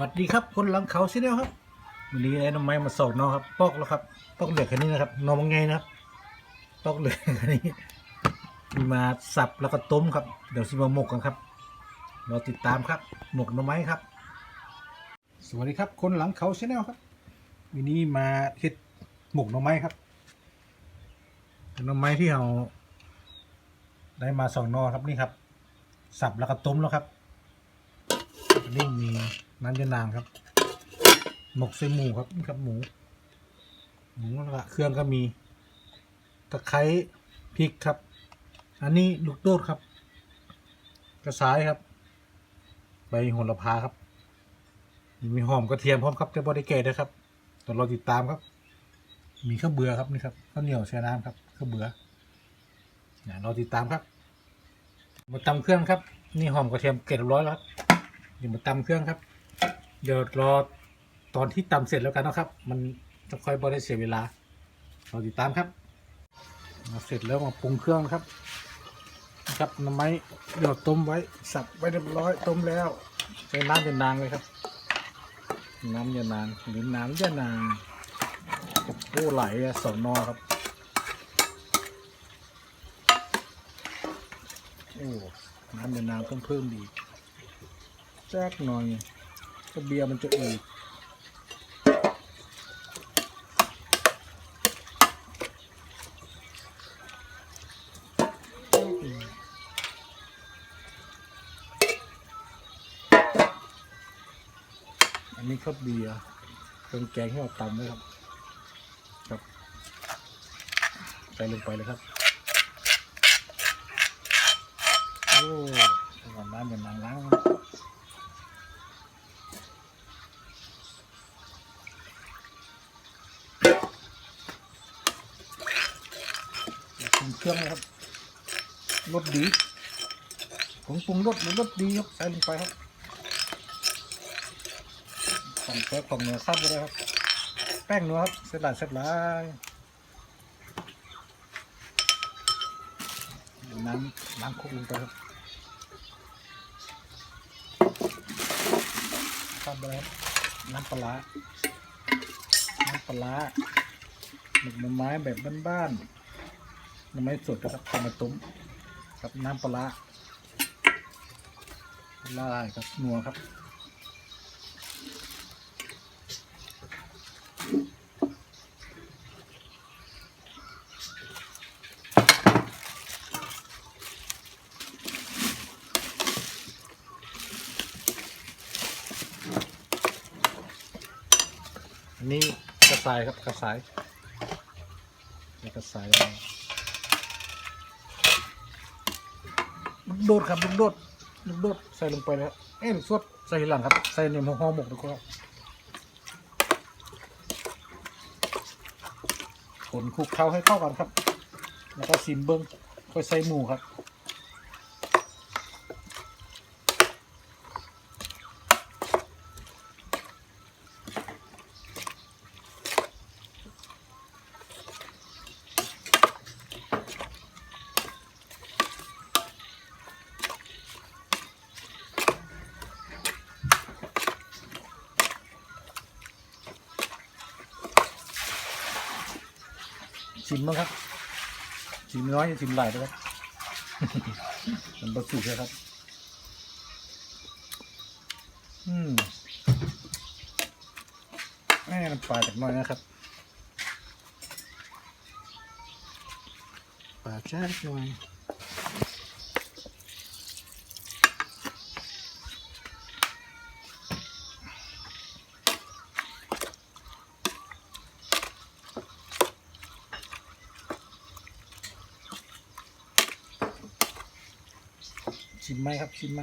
วัสดีครับคนหลังเขาซีเนียลครับวันนี้ไอ้น้องไม้มาสอนน้องครับปอกแล้วครับปอกเหลือแค่นี้นะครับน้องมังไงนะครับปอกเหลือแค่นี้มีมาสับแล้วก็ต้มครับ เดี๋ยวซิมาหมกกันครับเราติดตามครับ หมกน้องไม้ครับ สวัสดีครับ คนหลังเขาซีเนียลครับวันนี้มาเฮ็ดหมกน้องไม้ครับน้องไม้ที่เราได้มาสองนอครับนี่ครับ สับแล้วก็ต้มแล้วครับนนี้มี น้ำยานางครับ หมกใส่หมูครับนี่ครับหมู หมูล้วก็เครื่องก็มี ตะไคร้พริกครับ อันนี้ลูกโดดครับ กระสายครับ ใบโหระพาครับ มีหอมกระเทียมพร้อมครับแต่บริเกตนะครับตอนเราติดตามครับ มีข้าวเบื่อครับนี่ครับข้าวเหนียวแช่น้ำครับข้าวเบื่อเนี่ยเราติดตามครับมาตำเครื่องครับ นี่หอมกระเทียมเกล็ดร้อยแล้วครับเดี๋ยวมาตำเครื่องครับ เดี๋ยวรอตอนที่ตำเสร็จแล้วกันนะครับ มันจะค่อยบริเสียเวลา เราติดตามครับ มาเสร็จแล้วมาปรุงเครื่องครับนะครับน้ำไม้เดี๋ยวต้มไว้ สับไว้เรียบร้อยต้มแล้วใช้น้ำยานางเลยครับ น้ำยานางหรือน้ำยานางโอ้ไหลสองนอครับโอ้น้ำยานางต้องเพิ่มดีแจ๊กหน่อย ก็เบียร์มันจะอืดอันนี้ครับเบียร์เครื่องแกงที่เราตำไว้ครับ ครับใส่ลงไปเลยครับ โอ้ก่อนน้ำเป็นนางล้าง เครื่องนะครับรสดีผงปรุงรสมันรสดีครับใส่ลงไปครับของแท้ของเนื้อซับไปเลยครับ แป้งนัวครับเสร็จหลายเสร็จหลายน้ำน้ำคุกลงไปครับซับไปเลยครับน้ำปลาน้ำปลาร้าหมึกหน่อไม้แบบบ้านๆ น้ำไม้สดนะครับเอามาต้มกับน้ำปลาร้าละลายครับนัวครับอันนี้กระสายครับกระสายกระสาย โดดครับลูกโดดลูกโดดใส่ลงไปแล้วเอ้ลูกสดใส่หลังครับ ใส่ในห่อหมกดีกว่าคนคลุกเคล้าให้เข้ากันครับ แล้วก็ซิมเบิ้งค่อยใส่หมูครับ ชิมบ้างครับ ชิมน้อยชิมหลายด้วยครับมันบะสุกเลยครับ อืมแม่น้ำปลาจากหน้อยนะครับปลาจ้าหน่อย ชิมไหมครับ ชิมไหม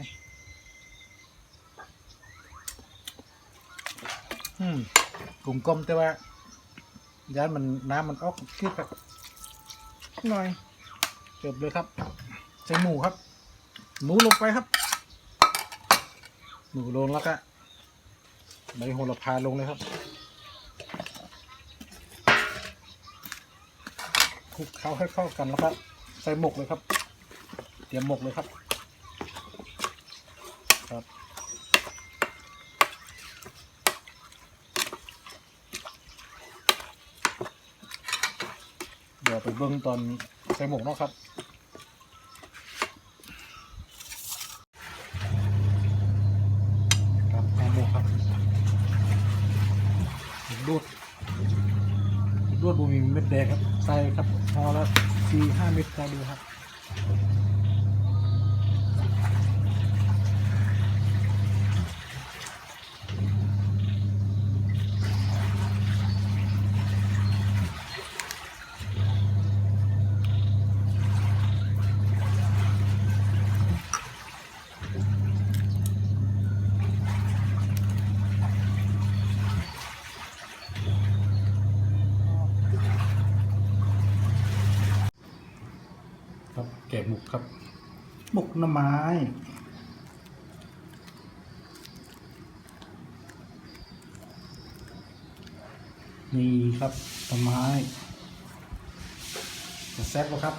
อืมกลุ่มกลมแต่ว่าย้ายมันน้ำมันออกคิดครับหน่อยจบเลยครับ ใส่หมูครับ หมูลงไปครับ หมูลงแล้วก็ใบโหระพาลงเลยครับคลุกเคล้าให้เข้ากันแล้วครับ ใส่หมกเลยครับ เตรียมหมกเลยครับครับ ดี๋ยวไปเบิ้งตอนใส่หมกเนาะครับครับหอมหมกครับดูดดูดบูมีเม็ดแดงครับใส่ครับพอละสี่ห้าเม็ดลอดูครับ แกะหมกครับหมกหน่อไม้นี่ครับหน่อไม้จะแซ่บปะครับ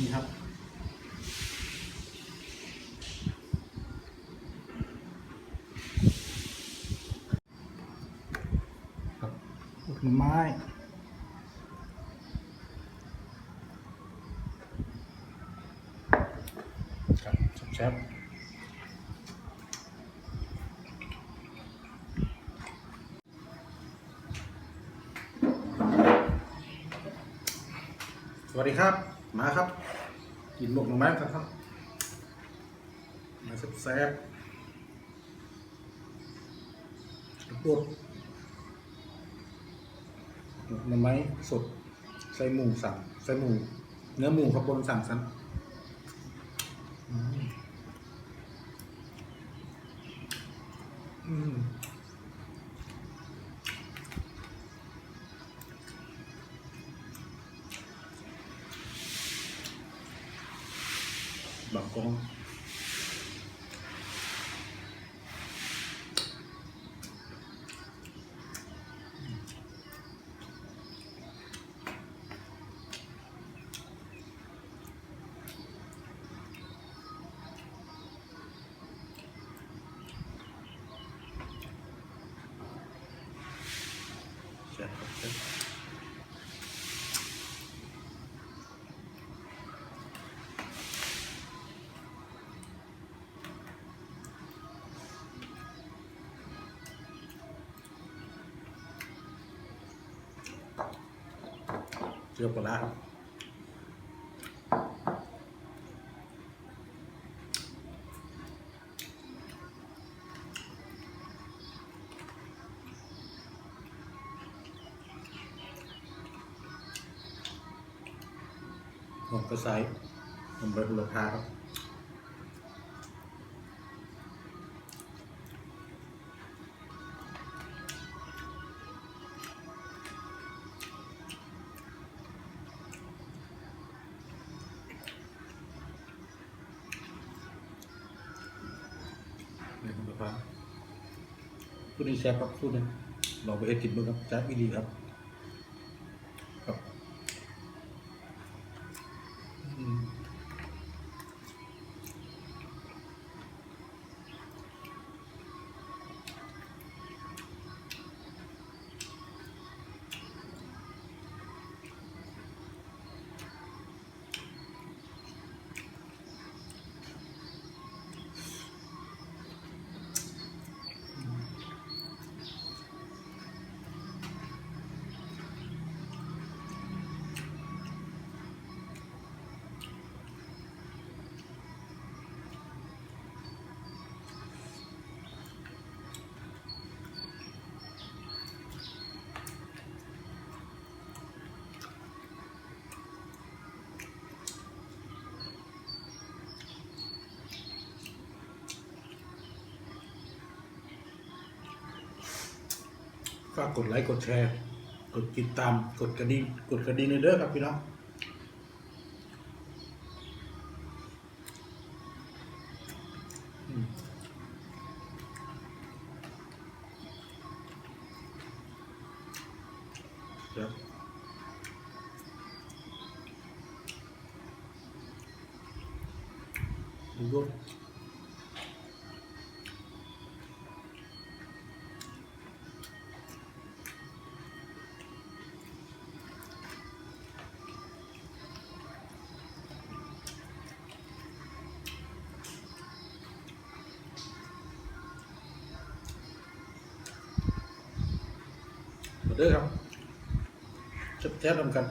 นี่ครับ ครับ หน่อไม้ครับแซ่บสวัสดีครับ มาครับ กินหมกหน่อไม้กันครับ มาแซ่บๆรสหมก หน่อไม้สด ใส่หมูสับใส่หมู เนื้อหมูครับบนสั่งสันอืมบางกอง เจียวปลาร้าครับ ผมก็ใส่ผมเบิร์ดราคาครับ นี้แซ่บครับพูดนี้ลองไปเฮ็ดกินดูครับแซ่บอีดีครับ ฝากกดไลค์กดแชร์ กดติดตามกดกระดิ่งกดกระดิ่งในเด้อครับพี่น้องครับดูด้วย เด้อครับแซ่บๆนำกัน